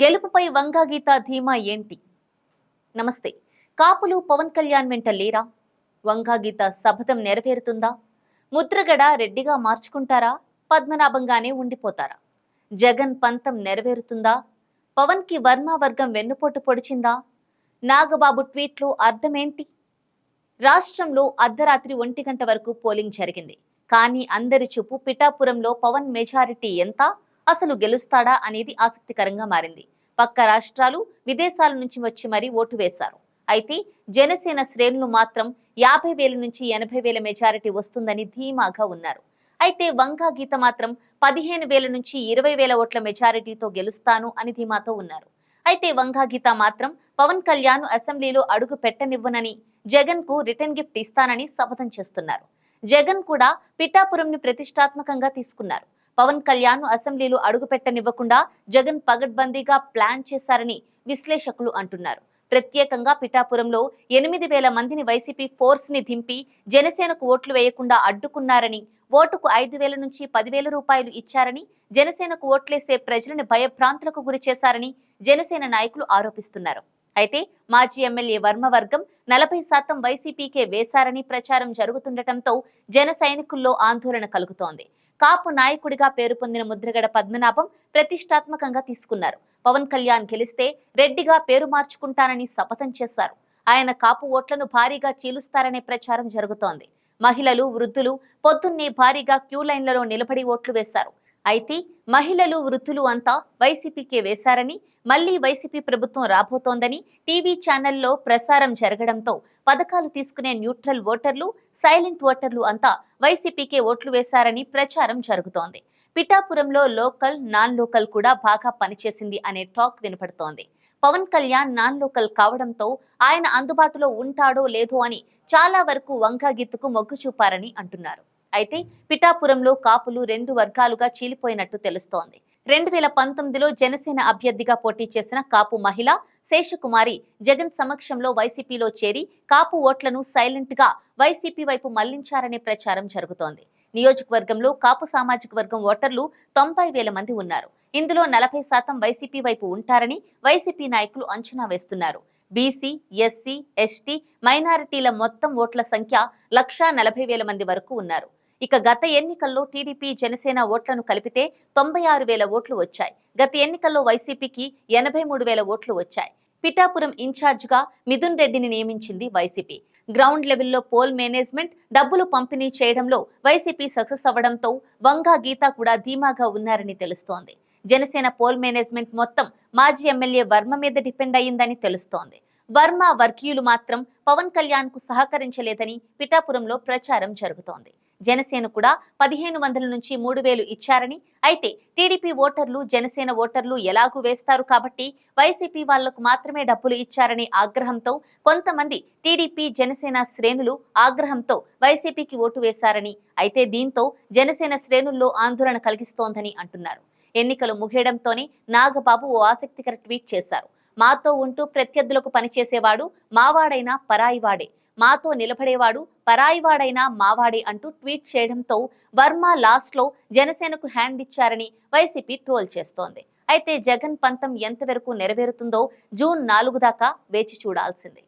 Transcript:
గెలుపుపై వంగాగీత ధీమా ఏంటి? నమస్తే. కాపులు పవన్ కళ్యాణ్ వెంట లేరా? వంగాగీత శపథం నెరవేరుతుందా? ముద్రగడ రెడ్డిగా మార్చుకుంటారా? పద్మనాభంగానే ఉండిపోతారా? జగన్ పంతం నెరవేరుతుందా? పవన్కి వర్మ వర్గం వెన్నుపోటు పొడిచిందా? నాగబాబు ట్వీట్లో అర్థమేంటి? రాష్ట్రంలో అర్ధరాత్రి ఒంటి గంట వరకు పోలింగ్ జరిగింది. కానీ అందరి చూపు పిఠాపురంలో పవన్ మెజారిటీ ఎంత? అసలు గెలుస్తాడా అనేది ఆసక్తికరంగా మారింది. పక్క రాష్ట్రాలు విదేశాల నుంచి వచ్చి మరీ ఓటు వేశారు. అయితే జనసేన శ్రేణులు మాత్రం యాభై వేల నుంచి ఎనభై వేల మెజారిటీ వస్తుందని ధీమాగా ఉన్నారు. అయితే వంగా గీత మాత్రం పదిహేను వేల నుంచి ఇరవై వేల ఓట్ల మెజారిటీతో గెలుస్తాను అని ధీమాతో ఉన్నారు. అయితే వంగా గీత మాత్రం పవన్ కళ్యాణ్ అసెంబ్లీలో అడుగు పెట్టనివ్వనని జగన్కు రిటర్న్ గిఫ్ట్ ఇస్తానని శపథం చేస్తున్నారు. జగన్ కూడా పిఠాపురంని ప్రతిష్టాత్మకంగా తీసుకున్నారు. పవన్ కళ్యాణ్ అసెంబ్లీలో అడుగుపెట్టనివ్వకుండా జగన్ పగడ్బందీగా ప్లాన్ చేశారని విశ్లేషకులు అంటున్నారు. ప్రత్యేకంగా పిఠాపురంలో ఎనిమిది వేల మందిని వైసీపీ ఫోర్స్ని దింపి జనసేనకు ఓట్లు వేయకుండా అడ్డుకున్నారని ఓటుకు ఐదు వేల నుంచి పదివేల రూపాయలు ఇచ్చారని జనసేనకు ఓట్లేసే ప్రజలను భయభ్రాంతులకు గురి చేశారని జనసేన నాయకులు ఆరోపిస్తున్నారు. అయితే మాజీ ఎమ్మెల్యే వర్మ వర్గం నలభై శాతం వైసీపీకే వేశారని ప్రచారం జరుగుతుండటంతో జన సైనికుల్లో ఆందోళన కలుగుతోంది. కాపు నాయకుడిగా పేరు పొందిన ముద్రగడ పద్మనాభం ప్రతిష్టాత్మకంగా తీసుకున్నారు. పవన్ కళ్యాణ్ గెలిస్తే రెడ్డిగా పేరు మార్చుకుంటానని శపథం చేశారు. ఆయన కాపు ఓట్లను భారీగా చీలుస్తారనే ప్రచారం జరుగుతోంది. మహిళలు వృద్ధులు పొద్దున్నే భారీగా క్యూ లైన్లలో నిలబడి ఓట్లు వేశారు. అయితే మహిళలు వృద్ధులు అంతా వైసీపీకే వేశారని మళ్ళీ వైసీపీ ప్రభుత్వం రాబోతోందని టీవీ ఛానల్లో ప్రసారం జరగడంతో పథకాలు తీసుకునే న్యూట్రల్ ఓటర్లు సైలెంట్ ఓటర్లు అంతా వైసీపీకే ఓట్లు వేశారని ప్రచారం జరుగుతోంది. పిఠాపురంలో లోకల్ నాన్ లోకల్ కూడా బాగా పనిచేసింది అనే టాక్ వినపడుతోంది. పవన్ కళ్యాణ్ నాన్ లోకల్ కావడంతో ఆయన అందుబాటులో ఉంటాడో లేదో అని చాలా వరకు వంకాగిత్తుకు మొగ్గు చూపారని అంటున్నారు. అయితే పిఠాపురంలో కాపులు రెండు వర్గాలుగా చీలిపోయినట్టు తెలుస్తోంది. రెండు వేల పంతొమ్మిదిలో జనసేన అభ్యర్థిగా పోటీ చేసిన కాపు మహిళ శేషకుమారి జగన్ సమక్షంలో వైసీపీలో చేరి కాపు ఓట్లను సైలెంట్గా వైసీపీ వైపు మళ్ళించారనే ప్రచారం జరుగుతోంది. నియోజకవర్గంలో కాపు సామాజిక వర్గం ఓటర్లు తొంభై వేల మంది ఉన్నారు. ఇందులో నలభై శాతం వైసీపీ వైపు ఉంటారని వైసీపీ నాయకులు అంచనా వేస్తున్నారు. బీసీ ఎస్సీ ఎస్టీ మైనారిటీల మొత్తం ఓట్ల సంఖ్య లక్షా నలభై వేల మంది వరకు ఉన్నారు. ఇక గత ఎన్నికల్లో టీడీపీ జనసేన ఓట్లను కలిపితే తొంభై ఆరు వేల ఓట్లు వచ్చాయి. గత ఎన్నికల్లో వైసీపీకి ఎనభై మూడు వేల ఓట్లు వచ్చాయి. పిఠాపురం ఇన్ఛార్జ్గా మిథున్ రెడ్డిని నియమించింది వైసీపీ. గ్రౌండ్ లెవెల్లో పోల్ మేనేజ్మెంట్ డబ్బులు పంపిణీ చేయడంలో వైసీపీ సక్సెస్ అవ్వడంతో వంగా గీత కూడా ధీమాగా ఉన్నారని తెలుస్తోంది. జనసేన పోల్ మేనేజ్మెంట్ మొత్తం మాజీ ఎమ్మెల్యే వర్మ మీద డిపెండ్ అయ్యిందని తెలుస్తోంది. వర్మ వర్గీయులు మాత్రం పవన్ కళ్యాణ్కు సహకరించలేదని పిఠాపురంలో ప్రచారం జరుగుతోంది. జనసేన కూడా పదిహేను వందల నుంచి మూడు వేలు ఇచ్చారని. అయితే టీడీపీ ఓటర్లు జనసేన ఓటర్లు ఎలాగూ వేస్తారు కాబట్టి వైసీపీ వాళ్ళకు మాత్రమే డబ్బులు ఇచ్చారని ఆగ్రహంతో కొంతమంది టీడీపీ జనసేన శ్రేణులు ఆగ్రహంతో వైసీపీకి ఓటు వేశారని. అయితే దీంతో జనసేన శ్రేణుల్లో ఆందోళన కలిగిస్తోందని అంటున్నారు. ఎన్నికలు ముగియడంతోనే నాగబాబు ఓ ఆసక్తికర ట్వీట్ చేశారు. మాతో ఉంటూ ప్రత్యర్థులకు పనిచేసేవాడు మావాడైనా పరాయివాడే. మాతో నిలబడేవాడు పరాయివాడైనా మావాడే అంటూ ట్వీట్ చేయడంతో వర్మ లాస్ట్లో జనసేనకు హ్యాండ్ ఇచ్చారని వైసీపీ ట్రోల్ చేస్తోంది. అయితే జగన్ పంతం ఎంతవరకు నెరవేరుతుందో జూన్ నాలుగు దాకా వేచి చూడాల్సిందే.